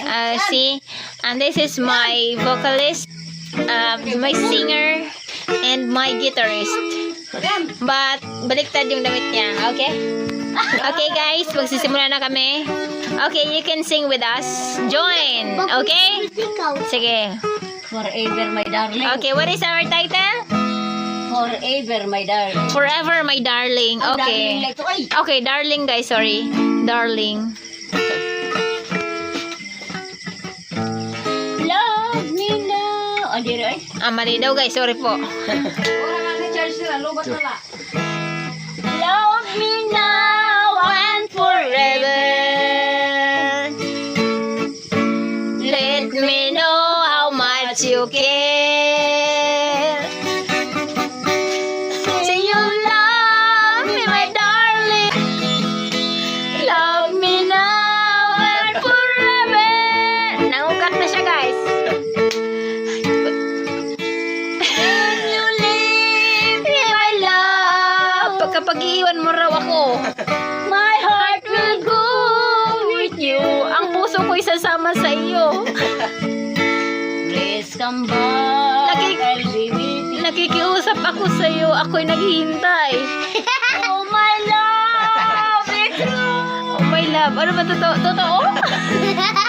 Uh, see, and this is my vocalist, uh, my singer, and my guitarist. But, baliktad yung damit niya, okay? Okay guys, magsisimula na kami. Okay, you can sing with us. Join, okay? Sige. Forever, my darling. Okay, what is our title? Forever, my darling. Forever, my darling. Okay. Okay, darling guys, sorry. Darling. Rin, ay. Ah, mali daw guys, sorry po. Love me now and forever. Let me know how much you care. Pagkapag-iwan mo raw ako, my heart will go with you. Ang puso ko'y sasama sa iyo. Please come back. Nakik- I'll be with you. Nakikiusap ako sa iyo, ako'y naghihintay. Oh, my love, it's true. Oh my love, ano ba totoo? Totoo?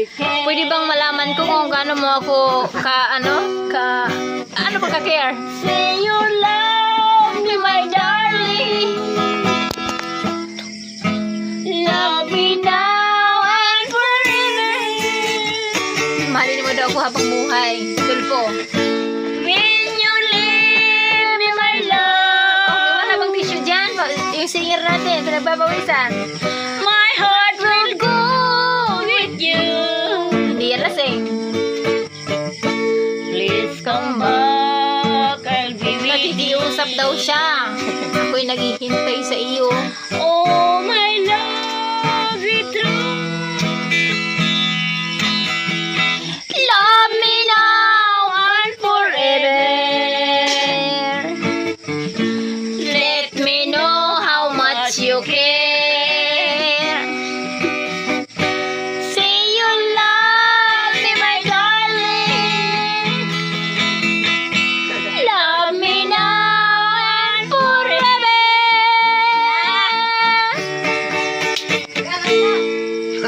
Pwede bang malaman ko kung gaano mo ako ka ano? Ka ano ba ka care? Say you love me, my darling. Love me now and forever. Mahalin mo daw ako habang buhay. Tulpo. When you leave me, my love. Okay, wala bang tissue dyan? Yung singer natin, pinagbabawisan. Nag-uusap daw siya. Ako'y naghihintay sa iyo. Oh, my love, it's. Love me now and forever. Let me know how much you care.